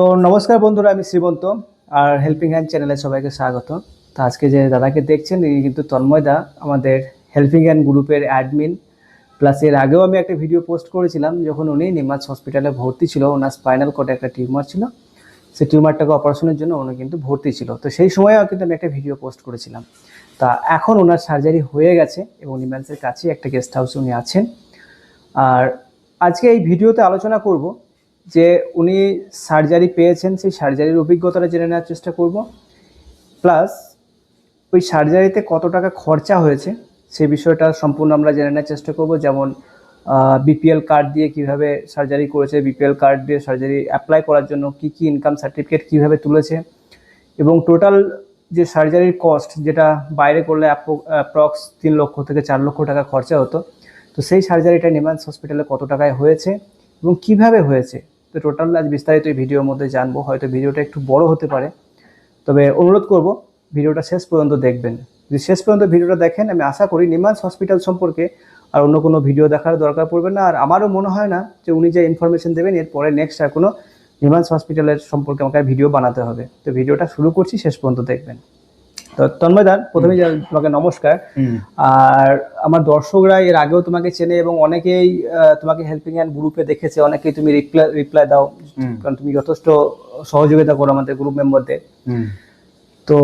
তো নমস্কার বন্ধুরা, আমি শ্রীমন্ত আর হেল্পিং হ্যান্ড চ্যানেলে সবাইকে স্বাগত তো আজকে যে দাদাকে দেখছেন, ইনি কিন্তু তন্ময় দা, আমাদের হেল্পিং হ্যান্ড গ্রুপের অ্যাডমিন প্লাস এর আগেও আমি একটা ভিডিও পোস্ট করেছিলাম, যখন উনি নিমাজ হসপিটালে ভর্তি ছিল, ওনার স্পাইনাল কোডে একটা টিউমার ছিল। সেই টিউমারটাকে অপারেশনের জন্য উনি কিন্তু ভর্তি ছিল। তো সেই সময়ও কিন্তু আমি একটা ভিডিও পোস্ট করেছিলাম। তা এখন ওনার সার্জারি হয়ে গেছে এবং নিমান্সের কাছেই একটা গেস্ট হাউসে উনি আছেন। আর আজকে এই ভিডিওতে আলোচনা করব যে উনি সার্জারি পেয়েছেন, সেই সার্জারির অভিজ্ঞতাটা জেনে নেওয়ার চেষ্টা করব। প্লাস ওই সার্জারিতে কত টাকা খরচা হয়েছে সেই বিষয়টা সম্পূর্ণ আমরা জেনে নেওয়ার চেষ্টা করব। যেমন বিপিএল কার্ড দিয়ে কীভাবে সার্জারি করেছে বিপিএল কার্ড দিয়ে সার্জারি অ্যাপ্লাই করার জন্য কি কি ইনকাম সার্টিফিকেট কীভাবে তুলেছে। এবং টোটাল যে সার্জারির কস্ট যেটা বাইরে করলে অ্যাপ্রক্স তিন লক্ষ থেকে চার লক্ষ টাকা খরচা হতো। তো সেই সার্জারিটা নিমান্স হসপিটালে কত টাকায় হয়েছে এবং কীভাবে হয়েছে? তো টোটাল আজ বিস্তারিত এই ভিডিওর মধ্যে জানব, হয়তো ভিডিওটা একটু বড় হতে পারে। তবে অনুরোধ করব ভিডিওটা শেষ পর্যন্ত দেখবেন। যদি শেষ পর্যন্ত ভিডিওটা দেখেন, আমি আশা করি নিমান্স হসপিটাল সম্পর্কে আর অন্য কোনো ভিডিও দেখার দরকার পড়বে না। আর আমারও মনে হয় না যে উনি যে ইনফরমেশন দেবেন এরপরে নেক্সট আর কোনো নিমান্স হসপিটালের সম্পর্কে আমাকে ভিডিও বানাতে হবে। তো ভিডিওটা শুরু করছি, শেষ পর্যন্ত দেখবেন। তো তন্ময় দার প্রথমে তোমাকে নমস্কার। আর আমার দর্শকরা এর আগেও তোমাকে চেনে এবং অনেকেই তোমাকে হেল্পিং হ্যান্ড গ্রুপে দেখেছে অনেকেই তুমি রিপ্লাই রিপ্লাই দাও কারণ তুমি যথেষ্ট সহযোগিতা করো আমাদের গ্রুপ মেম্বারদের তো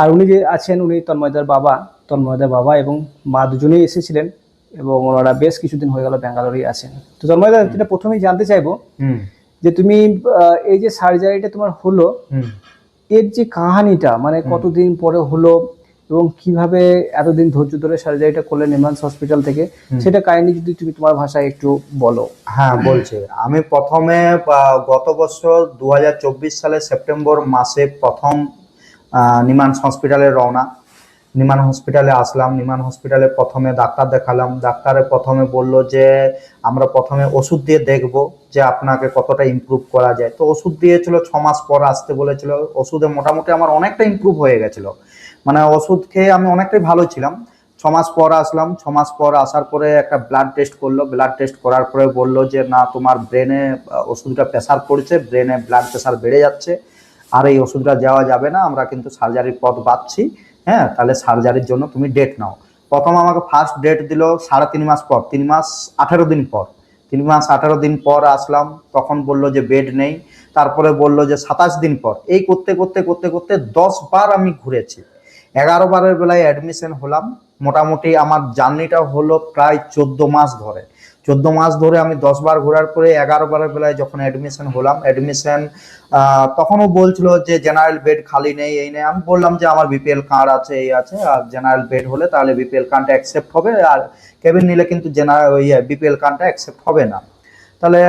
আর উনি যে আছেন উনি তন্ময়দার বাবা তন্ময়দার বাবা এবং মা দুজনেই এসেছিলেন এবং ওনারা বেশ কিছুদিন হয়ে গেল ব্যাঙ্গালোরেই আছেন। তো তন্ময়দা যেটা প্রথমেই জানতে চাইব যে তুমি এই যে সার্জারিটা তোমার হলো এর যে কাহানিটা মানে কতদিন পরে হলো এবং কীভাবে এতদিন ধৈর্য ধরে সার্জারিটা করলেন এমান্স হসপিটাল থেকে সেটা কাহিনী যদি তুমি তোমার ভাষায় একটু বলো। হ্যাঁ বলছি। আমি প্রথমে গত বছর দু সালে সেপ্টেম্বর মাসে প্রথম নিমান্স হসপিটালে রওনা। নিমান হসপিটালে আসলাম, নিমান হসপিটালে প্রথমে ডাক্তার দেখালাম। ডাক্তারে প্রথমে বলল যে, আমরা প্রথমে ওষুধ দিয়ে দেখব যে আপনাকে কতটা ইমপ্রুভ করা যায়। তো ওষুধ দিয়েছিল ছ মাস পর আসতে বলেছিল। ওষুধে মোটামুটি আমার অনেকটা ইমপ্রুভ হয়ে গেছিল। মানে ওষুধ খেয়ে আমি অনেকটাই ভালো ছিলাম। ছ মাস পর আসলাম ছ মাস পর আসার পরে একটা ব্লাড টেস্ট করল। ব্লাড টেস্ট করার পরে বলল যে, না, তোমার ব্রেনে ওষুধটা প্রেশার পড়ছে ব্রেনে ব্লাড প্রেশার বেড়ে যাচ্ছে। আর এই ওষুধটা দেওয়া যাবে না, আমরা কিন্তু সার্জারির পথ বাঁচছি হ্যাঁ তাহলে সার্জারির জন্য তুমি ডেট নাও। প্রথম আমাকে ফার্স্ট ডেট দিল সাড়ে তিন মাস পর, তিন মাস আঠেরো দিন পর। তিন মাস আঠেরো দিন পর আসলাম, তখন বলল যে বেড নেই, তারপরে বলল যে সাতাশ দিন পর। এই করতে করতে করতে করতে দশ বার আমি ঘুরেছি। এগারো বারের বেলায় অ্যাডমিশন হলাম। মোটামুটি আমার জার্নিটা হলো প্রায় চোদ্দ মাস ধরে। চোদ্দ মাস ধরে আমি দশ বার ঘোরার পরে এগারো বারের বেলায় যখন অ্যাডমিশন হলাম অ্যাডমিশন তখনও বলছিল যে জেনারেল বেড খালি নেই, এই নেই। আমি বললাম যে আমার বিপিএল কার্ড আছে, এই আছে, আর জেনারেল বেড হলে তাহলে বিপিএল কার্ডটা অ্যাকসেপ্ট হবে, আর কেবিন নিলে কিন্তু জেনারেল বিপিএল কার্ডটা অ্যাকসেপ্ট হবে না। তাহলে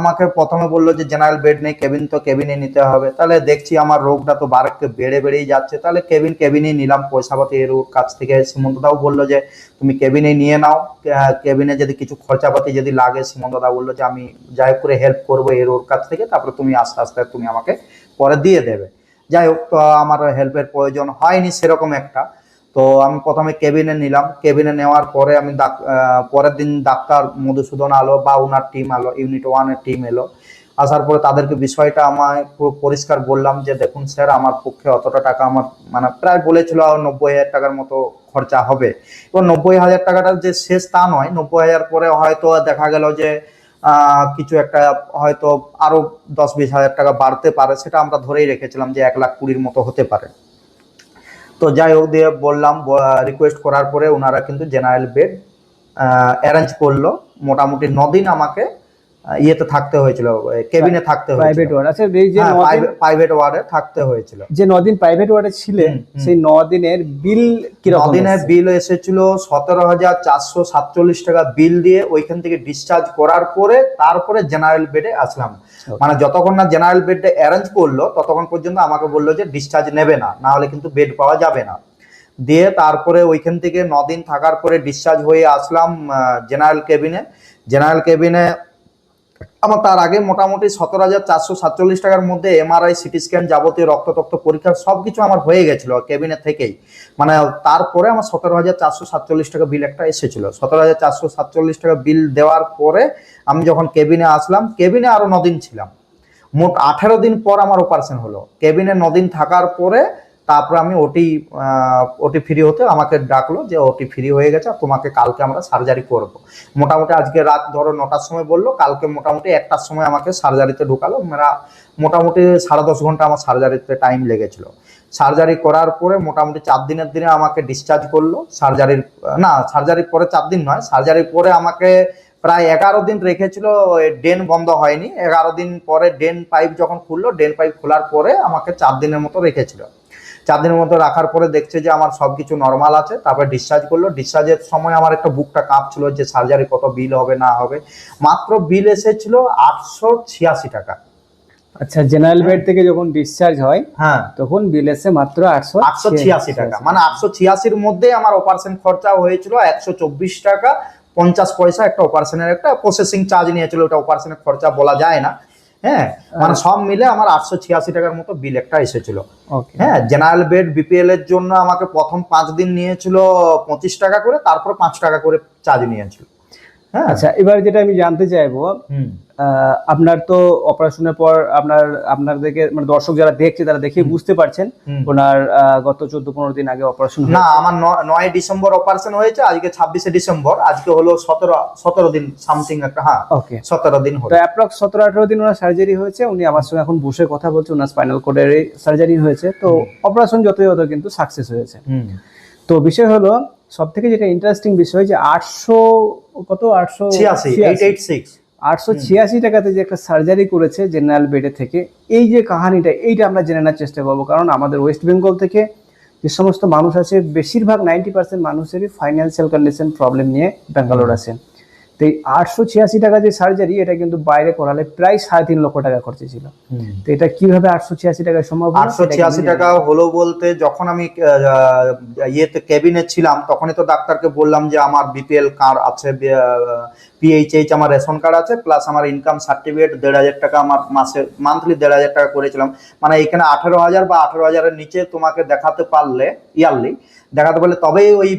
আমাকে প্রথমে বলল যে, জেনারেল বেড নেই, কেবিন তো কেবিনে নিতে হবে। তাহলে দেখছি আমার রোগটা তো বারেককে বেড়ে বেড়েই যাচ্ছে। তাহলে কেবিন কেবিনেই নিলাম, পয়সাপাতি এর কাছ থেকে। সীমন্তদাও বলল যে, তুমি কেবিনে নিয়ে নাও। কেবিনে যদি কিছু খরচাপাতি যদি লাগে, সীমন্তদা বলল যে, আমি যাই করে হেল্প করব এর ওর কাছ থেকে, তারপরে তুমি আস্তে আস্তে তুমি আমাকে পরে দিয়ে দেবে। যাই হোক আমার হেল্পের প্রয়োজন হয়নি সেরকম একটা। তো আমি প্রথমে কেবিনে নিলাম। কেবিনে নেওয়ার পরে আমি পরের দিন ডাক্তার মধুসূদন আলো বা ওনার টিম আলো ইউনিট ওয়ানের টিম এলো। আসার পরে তাদেরকে বিষয়টা আমায় পুরো পরিষ্কার বললাম যে, দেখুন স্যার আমার পক্ষে অতটা টাকা আমার মানে প্রায় বলেছিল নব্বই হাজার টাকার মতো খরচা হবে। এবং নব্বই হাজার টাকাটা যে শেষ তা নয়, নব্বই হাজার পরে হয়তো দেখা গেল যে কিছু একটা হয়তো আরও দশ বিশ হাজার টাকা বাড়তে পারে, সেটা আমরা ধরেই রেখেছিলাম যে এক লাখ কুড়ির মতো হতে পারে। তো যাই হোক, দিয়ে বললাম রিকোয়েস্ট করার পরে ওনারা কিন্তু জেনারেল বেড অ্যারেঞ্জ করল। মোটামুটি নদিন আমাকে ইয়েতে থাকতে হয়েছিল কেবিনে থাকতে প্রাইভেট ওয়ার্ড আচ্ছা এই যে প্রাইভেট ওয়ার্ডে থাকতে হয়েছিল। যে নদিন প্রাইভেট ওয়ার্ডে ছিলেন। সেই নদিনের বিল কীরকম নদিনের এসেছে? বিল এসেছিল সতেরো হাজার চারশো সাতচল্লিশ টাকা বিল দিয়ে ওইখান থেকে ডিসচার্জ করার পরে তারপরে জেনারেল বেডে আসলাম। মানে যতক্ষণ না জেনারেল বেডে অ্যারেঞ্জ করল ততক্ষণ পর্যন্ত আমাকে বলল যে ডিসচার্জ নেবে না না হলে কিন্তু বেড পাওয়া যাবে না। দিয়ে তারপরে ওইখান থেকে নদিন থাকার পরে ডিসচার্জ হয়ে আসলাম জেনারেল কেবিনে জেনারেল কেবিনে আমার তার আগে মোটামুটি সতেরো হাজার চারশো সাতচল্লিশ টাকার মধ্যে এমআরআই সিটি স্ক্যান যাবতীয় রক্ততক্ত পরীক্ষা সব কিছু আমার হয়ে গেছিল কেবিনে থেকেই। মানে তারপরে আমার সতেরো হাজার চারশো সাতচল্লিশ টাকা বিল একটা এসেছিল। সতেরো হাজার চারশো সাতচল্লিশ টাকা বিল দেওয়ার পরে আমি যখন কেবিনে আসলাম কেবিনে আরও নদিন ছিলাম। মোট আঠেরো দিন পর আমার অপারেশন হলো। কেবিনে নদিন থাকার পরে তারপরে আমি ওটি ওটি ফ্রি হতে আমাকে ডাকলো যে ওটি ফ্রি হয়ে গেছে, তোমাকে কালকে আমরা সার্জারি করব। মোটামুটি আজকে রাত ধরো নটার সময় বলল, কালকে মোটামুটি একটার সময় আমাকে সার্জারিতে ঢুকালো। মেরা মোটামুটি সাড়ে দশ ঘণ্টা আমার সার্জারিতে টাইম লেগেছিল। সার্জারি করার পরে মোটামুটি চার দিনের দিনে আমাকে ডিসচার্জ করল। সার্জারির না সার্জারির পরে চার দিন নয় সার্জারির পরে আমাকে প্রায় এগারো দিন রেখেছিল ডেন বন্ধ হয়নি। এগারো দিন পরে ডেন পাইপ যখন খুললো ডেন পাইপ খোলার পরে আমাকে চার দিনের মতো রেখেছিল। চার দিনের মতো রাখার পরে দেখছে যে আমার সব কিছু নর্মাল আছে তারপরে ডিসচার্জ করল। ডিসচার্জের সময় আমার একটা বুকটা কাঁপছিল যে সার্জারি কত বিল হবে না হবে। মাত্র বিল এসেছিল আটশো ছিয়াশি টাকা। আচ্ছা জেনারেল বেড থেকে যখন ডিসচার্জ হয় হ্যাঁ। তখন বিল এসে মাত্র আটশো আটশো ছিয়াশি টাকা। মানে আটশো ছিয়াশির মধ্যে আমার অপারেশন খরচা হয়েছিল একশো চব্বিশ টাকা। পঞ্চাশ পয়সা একটা অপারেশনের একটা প্রসেসিং চার্জ নিয়েছিল ওটা অপারেশনের খরচা বলা যায় না। হ্যাঁ মানে সব মিলে আমার আটশো ছিয়াশি টাকার মতো বিল একটা এসেছিল। হ্যাঁ জেনারেল বেড বিপিএল এর জন্য আমাকে প্রথম পাঁচ দিন নিয়েছিল পঁচিশ টাকা করে তারপর পাঁচ টাকা করে চার্জ নিয়েছিল। হ্যাঁ? আচ্ছা এবার যেটা আমি জানতে চাইব আপনার তো অপারেশনের পর আপনার আপনাদেরকে মানে দর্শক যারা দেখছে তারা দেখে বুঝতে পারছেন ওনার গত চোদ্দ পনেরো দিন আগে অপারেশন না আমার নয় ডিসেম্বর অপারেশন হয়েছে আজকে ছাব্বিশে ডিসেম্বর আজকে হলো সতেরো সতেরো দিন সামথিং একটা হ্যাঁ ওকে। সতেরো দিন হলো। তো অ্যাপ্রক্স সতেরো আঠারো দিন ওনার সার্জারি হয়েছে উনি আমার সঙ্গে এখন বসে কথা বলছে ওনার স্পাইনাল কোডের সার্জারি হয়েছে তো অপারেশন যতই হতো কিন্তু সাকসেস হয়েছে। হুম। তো বিষয় হলো সব থেকে যেটা ইন্টারেস্টিং বিষয় যে আটশো কত? আটশো আটশো ছিয়াশি টাকাতে যে একটা সার্জারি করেছে জেনারেল বেডে থেকে এই যে কাহানিটা এইটা আমরা জেনে নেওয়ার চেষ্টা করব। কারণ আমাদের ওয়েস্ট বেঙ্গল থেকে যে সমস্ত মানুষ আছে বেশিরভাগ নাইনটি পার্সেন্ট মানুষেরই ফাইন্যান্সিয়াল কন্ডিশন প্রবলেম নিয়ে ব্যাঙ্গালোর আছে। তো এই আটশো ছিয়াশি টাকা যে সার্জারি এটা কিন্তু বাইরে করালে প্রায় সাড়ে তিন লক্ষ টাকা খরচে ছিল। তো এটা কীভাবে আটশো ছিয়াশি টাকা সম্ভব আটশো ছিয়াশি টাকা হলো বলতে যখন আমি ইয়েতে কেবিনে ছিলাম তখনই তো ডাক্তারকে বললাম যে আমার বিপিএল কার্ড আছে পিএইচএইচ আমার রেশন কার্ড আছে প্লাস আমার ইনকাম সার্টিফিকেট দেড় হাজার টাকা আমার মাসে মান্থলি দেড় হাজার টাকা করেছিলাম। মানে এখানে আঠেরো হাজার বা আঠেরো হাজারের নিচে তোমাকে দেখাতে পারলে ইয়ারলি দেখাতে পারলে তবেই ওই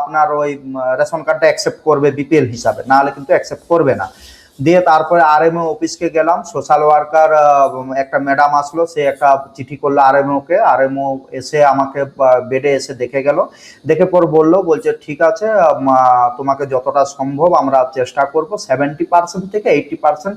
আপনার ওই রেশন কার্ডটা অ্যাকসেপ্ট করবে বিপিএল হিসাবে, নাহলে কিন্তু অ্যাকসেপ্ট করবে না। দিয়ে তারপরে আরএমও অফিসকে গেলাম সোশ্যাল ওয়ার্কার একটা ম্যাডাম আসলো, সে একটা চিঠি করল আরএমও কে আরএমও এসে আমাকে বেডে এসে দেখে গেল। দেখে পর বলল, বলছে, ঠিক আছে তোমাকে যতটা সম্ভব আমরা চেষ্টা করব সেভেন্টি পার্সেন্ট থেকে এইটটি পার্সেন্ট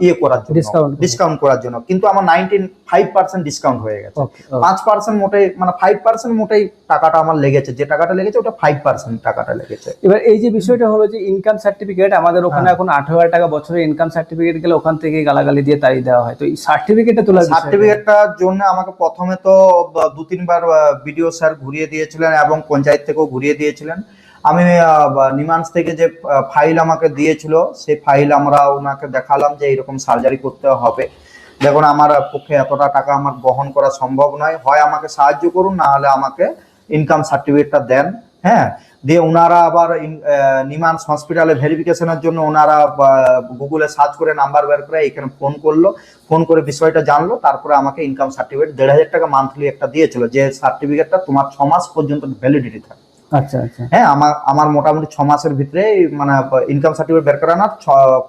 ইয়ে করার জন্য ডিসকাউন্ট করার জন্য। কিন্তু আমার নাইনটিন ফাইভ পার্সেন্ট ডিসকাউন্ট হয়ে গেছে. পাঁচ পার্সেন্ট মোটেই মানে ফাইভ পার্সেন্ট মোটেই টাকাটা আমার লেগেছে। যে টাকাটা লেগেছে ওটা ফাইভ পার্সেন্ট টাকাটা লেগেছে। এবার এই যে বিষয়টা হলো যে ইনকাম সার্টিফিকেট আমাদের ওখানে হ্যাঁ। এখন আঠারো হাজার টাকা বছরের ইনকাম সার্টিফিকেট গেলে ওখান থেকে গালাগালি দিয়ে তাড়িয়ে দেওয়া হয়। তো এই সার্টিফিকেটটা বিষয়টা- সার্টিফিকেটটার জন্য আমাকে প্রথমে তো দু তিনবার বিডিও স্যার ঘুরিয়ে দিয়েছিলেন এবং পঞ্চায়েত থেকেও ঘুরিয়ে দিয়েছিলেন। আমি নিমান্স থেকে যে ফাইল আমাকে দিয়েছিল, সেই ফাইল আমরা ওনাকে দেখালাম যে এরকম সার্জারি করতে হবে। দেখুন, আমার পক্ষে এতটা টাকা আমার বহন করা সম্ভব নয়। হয় আমাকে সাহায্য করুন, না হলে আমাকে ইনকাম সার্টিফিকেটটা দেন। হ্যাঁ? দিয়ে ওনারা আবার নিমান্স হসপিটালে ভেরিফিকেশনের জন্য ওনারা গুগলে সার্চ করে নাম্বার বের করে এখানে ফোন করল। ফোন করে বিষয়টা জানলো, তারপরে আমাকে ইনকাম সার্টিফিকেট দেড় হাজার টাকা মান্থলি একটা দিয়েছিল, যে সার্টিফিকেটটা তোমার ছ মাস পর্যন্ত ভ্যালিডিটি থাকে আচ্ছা আচ্ছা। হ্যাঁ আমার আমার মোটামুটি ছ মাসের ভিতরে মানে ইনকাম সার্টিফিকেট বের করানোর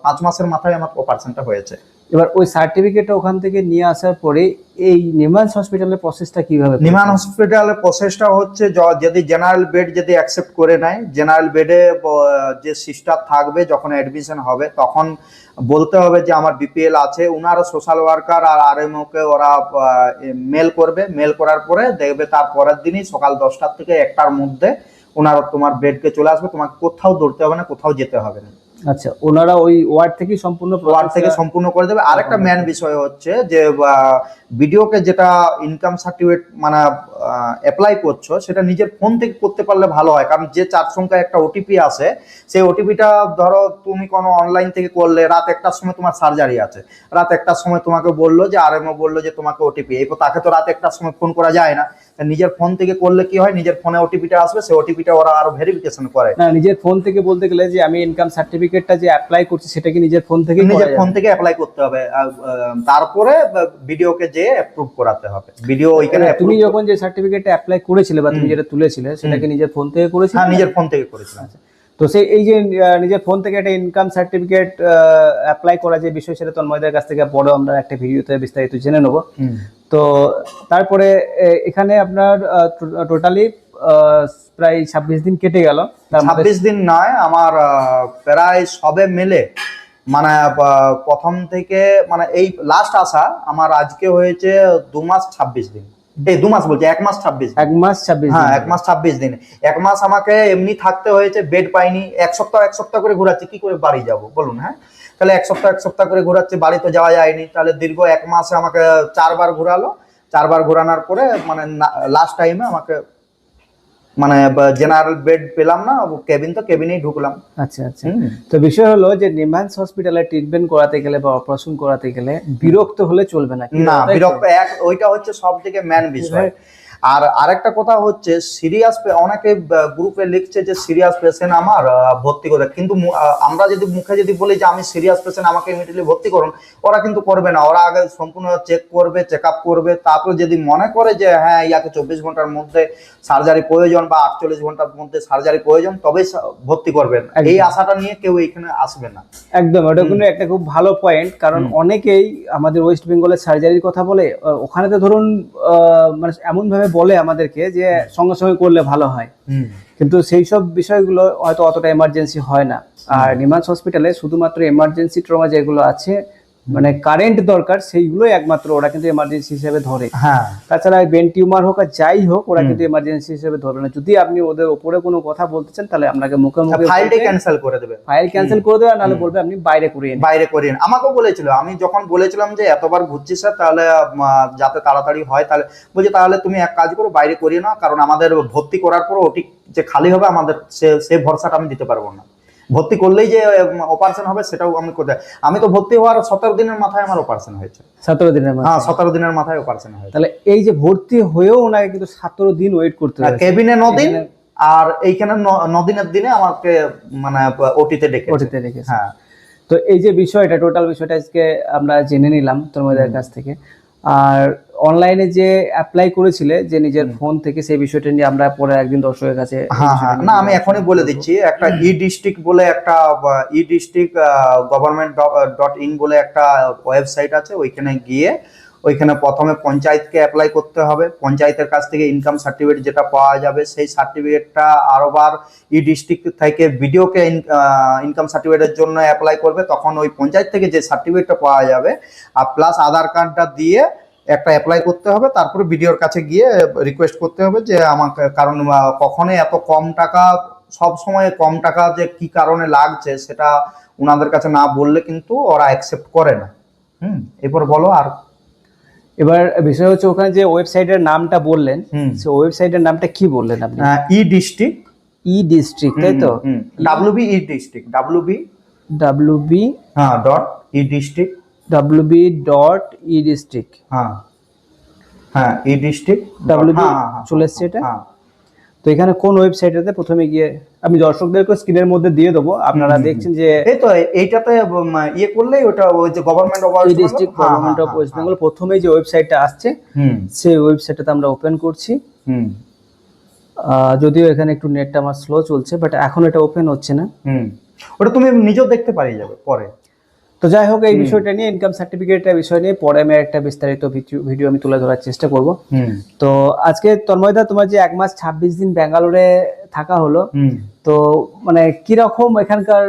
পাঁচ মাসের মাথায় আমার অপারেশনটা হয়েছে। এবার ওই সার্টিফিকেটটা ওখান থেকে নিয়ে আসার পরে এই নিমান্স হসপিটালের প্রসেসটা কীভাবে নিমান হসপিটালের প্রসেসটা হচ্ছে যদি জেনারেল বেড যদি অ্যাকসেপ্ট করে নেয় জেনারেল বেডে যে সিস্টার থাকবে যখন অ্যাডমিশন হবে তখন বলতে হবে যে আমার বিপিএল আছে ওনারা সোশ্যাল ওয়ার্কার আর আরএমও কে ওরা মেল করবে মেল করার পরে দেখবে তার পরের দিনই সকাল দশটার থেকে একটার মধ্যে ওনারা তোমার বেডকে চলে আসবে তোমাকে কোথাও দৌড়তে হবে না কোথাও যেতে হবে না। আচ্ছা ওনারা ওই ওয়ার্ড থেকেই সম্পূর্ণ ওয়ার্ড থেকে সম্পূর্ণ করে দেবে। আরেকটা মেন বিষয় হচ্ছে যে ভিডিওকে যেটা ইনকাম সার্টিফিকেট মানে অ্যাপ্লাই করছ সেটা নিজের ফোন থেকে করতে পারলে ভালো হয়। কারণ যে চার সংখ্যা একটা ওটিপি আসে সেই ওটিপিটা ধরো তুমি কোনো অনলাইন থেকে করলে রাত একটার সময় তোমার সার্জারি আছে। রাত একটার সময় তোমাকে বলল যে আরএমও বলল যে তোমাকে ওটিপি এরপর তাকে তো রাত একটার সময় ফোন করা যায় না। নিজের ফোন থেকে করলে কি হয়? নিজের ফোনে ওটিপিটা আসবে সেই ওটিপিটা ওরা আরও ভেরিফিকেশন করে। না নিজের ফোন থেকে বলতে গেলে যে আমি ইনকাম সার্টিফিকেটটা যে অ্যাপ্লাই করছি সেটা কি নিজের ফোন থেকে নিজের ফোন থেকে অ্যাপ্লাই করতে হবে। তারপরে ভিডিওকে যে অ্যাপ্রুভ করাতে হবে। ভিডিও ওইখানে তুমি যখন যে সার্টিফিকেটটা অ্যাপ্লাই করেছিলে বা তুমি যেটা তুলেছিলে সেটা কি নিজের ফোন থেকে করেছিলে? হ্যাঁ নিজের ফোন থেকে করেছিলাম। তো সেই এই যে নিজের ফোন থেকে একটা ইনকাম সার্টিফিকেট অ্যাপ্লাই করা যে বিষয় সেটা তন্ময়দের কাছ থেকে পরে আমরা একটা ভিডিওতে বিস্তারিত জেনে নেব। তো তারপরে এখানে আপনার টোটালি প্রায় ছাব্বিশ দিন কেটে গেল। ছাব্বিশ দিন নয় আমার প্রায় সবে মিলে মানে প্রথম থেকে মানে এই লাস্ট আসা আমার আজকে হয়েছে দু মাস ছাব্বিশ দিন। এই দু মাস বলছি এক মাস ছাব্বিশ এক মাস ছাব্বিশ হ্যাঁ এক মাস ছাব্বিশ দিন। এক মাস আমাকে এমনি থাকতে হয়েছে বেড পাইনি। এক সপ্তাহ এক সপ্তাহ করে ঘোরাচ্ছি কি করে বাড়ি যাব বলুন হ্যাঁ? তাহলে এক সপ্তাহ এক সপ্তাহ করে ঘোরাচ্ছি বাড়ি তো যাওয়া যায়নি। তাহলে দীর্ঘ এক মাসে আমাকে চারবার ঘোরালো। চারবার ঘোরানোর পরে মানে লাস্ট টাইমে আমাকে মানে জেনারেল বেড পেলাম না কেবিন তো কেবিনেই ঢুকলাম। আচ্ছা আচ্ছা। তো বিষয় হলো যে নিমান্স হসপিটালে ট্রিটমেন্ট করাতে গেলে বা অপারেশন করাতে গেলে বিরক্ত হলে চলবে না। না বিরক্ত এক ওইটা হচ্ছে সব থেকে ম্যান বিষয় আর আরেকটা কথা হচ্ছে সিরিয়াস অনেকে গ্রুপে লিখছে যে সিরিয়াস পেশেন্ট আমার ভর্তি করে। কিন্তু আমরা যদি মুখে যদি বলি যে আমি সিরিয়াস পেশেন্ট আমাকে ইমিডিয়েটলি ভর্তি করুন ওরা কিন্তু করবে না। ওরা আগে সম্পূর্ণ চেক করবে চেক আপ করবে। তারপর যদি মনে করে যে হ্যাঁ ইয়াকে চব্বিশ ঘণ্টার মধ্যে সার্জারি প্রয়োজন বা আটচল্লিশ ঘণ্টার মধ্যে সার্জারি প্রয়োজন তবেই ভর্তি করবেন। এই আশাটা নিয়ে কেউ এখানে আসবে না। একদম। ওটা কিন্তু একটা খুব ভালো পয়েন্ট কারণ অনেকেই আমাদের ওয়েস্ট বেঙ্গলের সার্জারির কথা বলে ওখানে তো ধরুন মানে এমন ভাবে বলে আমাদেরকে যে সঙ্গে সঙ্গে করলে ভালো হয়। কিন্তু সেই সব বিষয়গুলো হয়তো অতটা এমার্জেন্সি হয় না। আর নিমান্স হসপিটালে শুধুমাত্র এমার্জেন্সি ট্রমা যেগুলো আছে মানে কারেন্ট দরকার সেইগুলোই একমাত্র ওরা কিন্তু এমার্জেন্সি হিসেবে ধরে। হ্যাঁ। তাছাড়া ব্রেন টিউমার হোক আর যাই হোক ওরা কিন্তু এমার্জেন্সি হিসেবে ধরে না। যদি আপনি ওদের উপরে কোনো কথা বলতে চান তাহলে আপনাকে মুখে মুখে ফাইলটি ক্যান্সেল করে দেবে। ফাইল ক্যান্সেল করে দেবে নাহলে বলবে আপনি বাইরে করিয়ে নিন। বাইরে করিয়ে নিন। আমাকেও বলেছিল আমি যখন বলেছিলাম যে এতবার ঘুরছি স্যার তাহলে যাতে তাড়াতাড়ি হয় তাহলে বলছে তাহলে তুমি এক কাজ করো বাইরে করিয়ে নাও কারণ আমাদের ভর্তি করার পর ওটি যে খালি হবে আমাদের সে সে ভরসাটা আমি দিতে পারব না। ভর্তি করলেই যে অপারেশন হবে সেটাও আমি করতে আমি তো ভর্তি হওয়ার সতেরো দিনের মাথায় আমার অপারেশন হয়েছে। সতেরো দিনের হ্যাঁ সতেরো দিনের মাথায় অপারেশন হয়েছে। তাহলে এই যে ভর্তি হয়েও ওনাকে কিন্তু সতেরো দিন ওয়েট করতে হবে কেবিনে নদিন আর এইখানে নদিনের দিনে আমাকে মানে ওটিতে ডেকে ওটিতে ডেকে হ্যাঁ। তো এই যে বিষয়টা টোটাল বিষয়টা আজকে আমরা জেনে নিলাম তোমাদের কাছ থেকে। আর অনলাইনে যে অ্যাপ্লাই করেছিলে যে নিজের ফোন থেকে সেই বিষয়টা নিয়ে আমরা পরে একদিন দর্শকের কাছে হ্যাঁ হ্যাঁ না আমি এখনই বলে দিচ্ছি একটা ই ডিস্ট্রিক্ট বলে একটা E district government dot in বলে একটা ওয়েবসাইট আছে ওইখানে গিয়ে ওইখানে প্রথমে পঞ্চায়েতকে অ্যাপ্লাই করতে হবে। পঞ্চায়েতের কাছ থেকে ইনকাম সার্টিফিকেট যেটা পাওয়া যাবে সেই সার্টিফিকেটটা আরোবার ই ডিস্ট্রিক্ট থেকে বিডিওকে ইনকাম সার্টিফিকেটের জন্য অ্যাপ্লাই করবে। তখন ওই পঞ্চায়েত থেকে যে সার্টিফিকেটটা পাওয়া যাবে আর প্লাস আধার কার্ডটা দিয়ে একটা অ্যাপ্লাই করতে হবে। তারপরে বিডিওর কাছে গিয়ে রিকোয়েস্ট করতে হবে যে আমাকে কারণ আহ, কখনোই এত কম টাকা সব সময় কম টাকা যে কি কারণে লাগছে সেটা ওনাদের কাছে না বললে কিন্তু ওরা অ্যাকসেপ্ট করে না। হুম এরপর বলো আর এবার বিষয় হচ্ছে ওখানে যে ওয়েবসাইটের নামটা বললেন সেই ওয়েবসাইটের নামটা কি বললেন আপনি? ই ডিস্ট্রিক্ট ই ডিস্ট্রিক্ট তাই তো? W B E district W B W B হ্যাঁ dot E district W B dot E district হ্যাঁ হ্যাঁ ই ডিস্ট্রিক্ট WB চলে এসছে এটা? হ্যাঁ। তো এখানে কোন ওয়েবসাইটেতে প্রথমে গিয়ে আমি দর্শকদেরকে স্ক্রিনের মধ্যে দিয়ে দেবো। আপনারা দেখছেন যে এই তো এইটাতে ইয়ে করলেই ওটা ওই যে government of district government of West Bengal প্রথমে যে ওয়েবসাইটটা আসছে হুম। সেই ওয়েবসাইটটাতে আমরা ওপেন করছি। হুম। যদিও এখানে একটু নেটটা আমার স্লো চলছে বাট এখন এটা ওপেন হচ্ছে না। হুম। ওটা তুমি নিজেও দেখতে পারি যাবে পরে। তো যাই হোক এই বিষয়টা নিয়ে ইনকাম সার্টিফিকেটের বিষয় নিয়ে পরে আমি একটা বিস্তারিত ভিডিও আমি তুলে ধরার চেষ্টা করব। হুম। তো আজকে তন্ময়দা তোমার যে এক মাস ছাব্বিশ দিন ব্যাঙ্গালোরে থাকা হলো তো মানে কীরকম এখানকার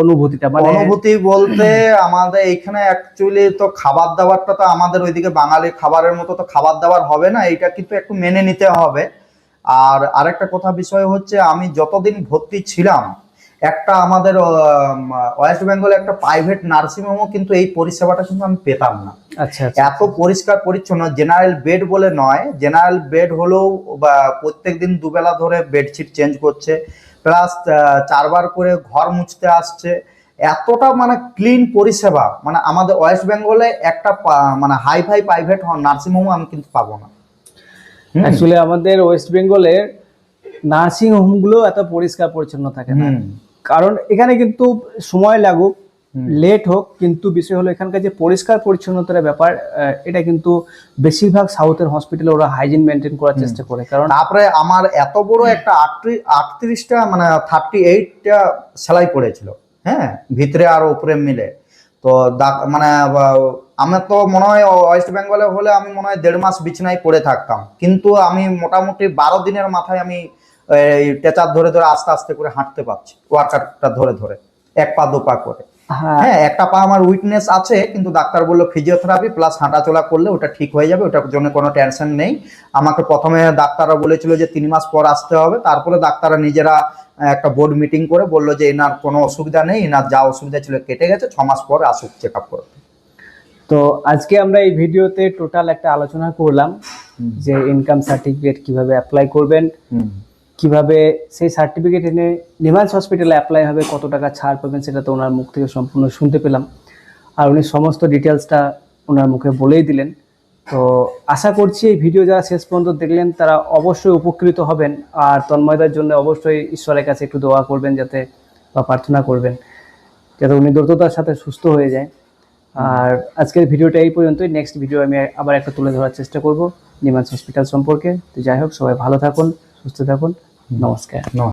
অনুভূতিটা? মানে অনুভূতি বলতে আমাদের এখানে অ্যাকচুয়ালি তো খাবার দাবারটা তো আমাদের ওইদিকে বাঙালি খাবারের মতো তো খাবার দাবার হবে না এটা কিন্তু একটু মেনে নিতে হবে। আর আরেকটা কথা বিষয় হচ্ছে আমি যতদিন ভর্তি ছিলাম একটা আমাদের ওয়েস্ট বেঙ্গলে একটা প্রাইভেট নার্সিংহোমও কিন্তু এই পরিষেবাটা কিন্তু আমি পেতাম না। আচ্ছা আচ্ছা। এত পরিষ্কার পরিচ্ছন্ন জেনারেল বেড বলে নয় জেনারেল বেড হলেও বা প্রত্যেক দিন দুবেলা ধরে বেডশিট চেঞ্জ করছে প্লাস চারবার করে ঘর মুছতে আসছে। এতটা মানে ক্লিন পরিষেবা মানে আমাদের ওয়েস্ট বেঙ্গলে একটা মানে হাই ফাই প্রাইভেট নার্সিংহোম আমি কিন্তু পাবো না। অ্যাকচুয়ালি আমাদের ওয়েস্ট বেঙ্গলের নার্সিং হোমগুলো এত পরিষ্কার পরিচ্ছন্ন থাকে না। কারণ এখানে কিন্তু সময় লাগুক লেট হোক কিন্তু বিষয় হলো এখানকার যে পরিষ্কার পরিচ্ছন্নতার ব্যাপার এটা কিন্তু বেশিরভাগ সাউথের হসপিটালে ওরা হাইজিন মেনটেন করার চেষ্টা করে। কারণ তারপরে আমার এত বড় একটা আটত্রিশ আটত্রিশটা মানে থার্টি এইটটা সেলাই পড়েছিল। হ্যাঁ ভিতরে আর উপরে মিলে। তো মানে আমার তো মনে হয় ওয়েস্ট বেঙ্গলে হলে আমি মনে হয় দেড় মাস বিছনায় পড়ে থাকতাম। কিন্তু আমি মোটামুটি বারো দিনের মাথায় আমি টেচার ধরে ধরে আস্তে আস্তে করে হাঁটতে পারছি ওয়ার্কারটা ধরে ধরে এক পা দু পা করে। হ্যাঁ। হ্যাঁ একটা পা আমার উইকনেস আছে কিন্তু ডাক্তার বলল ফিজিওথেরাপি প্লাস হাঁটাচলা করলে ওটা ঠিক হয়ে যাবে ওটার জন্য কোনো টেনশন নেই। আমাকে প্রথমে ডাক্তাররা বলেছিল যে তিন মাস পর আসতে হবে তারপরে ডাক্তাররা নিজেরা একটা বোর্ড মিটিং করে বলল যে এনার কোনো অসুবিধা নেই এনার যা অসুবিধা ছিল কেটে গেছে ছ মাস পর আসুক চেক আপ করতে। তো আজকে আমরা এই ভিডিওতে টোটাল একটা আলোচনা করলাম যে ইনকাম সার্টিফিকেট কীভাবে অ্যাপ্লাই করবেন। কীভাবে সেই সার্টিফিকেট এনে নিমান্স হসপিটালে অ্যাপ্লাই হবে, কত টাকা ছাড় পাবেন সেটা তো ওনার মুখ থেকে সম্পূর্ণ শুনতে পেলাম। আর উনি সমস্ত ডিটেলসটা ওনার মুখে বলেই দিলেন। তো আশা করছি এই ভিডিও যারা শেষ পর্যন্ত দেখলেন, তারা অবশ্যই উপকৃত হবেন। আর তন্ময়দার জন্য অবশ্যই ঈশ্বরের কাছে একটু দোয়া করবেন যাতে, বা প্রার্থনা করবেন, যাতে উনি দ্রুততার সাথে সুস্থ হয়ে যায়। আর আজকের ভিডিওটা এই পর্যন্তই। নেক্সট ভিডিও আমি আবার একটা তুলে ধরার চেষ্টা করব নিমান্স হসপিটাল সম্পর্কে। তো যাই হোক, সবাই ভালো থাকুন, সুস্থ থাকুন। নমস্কার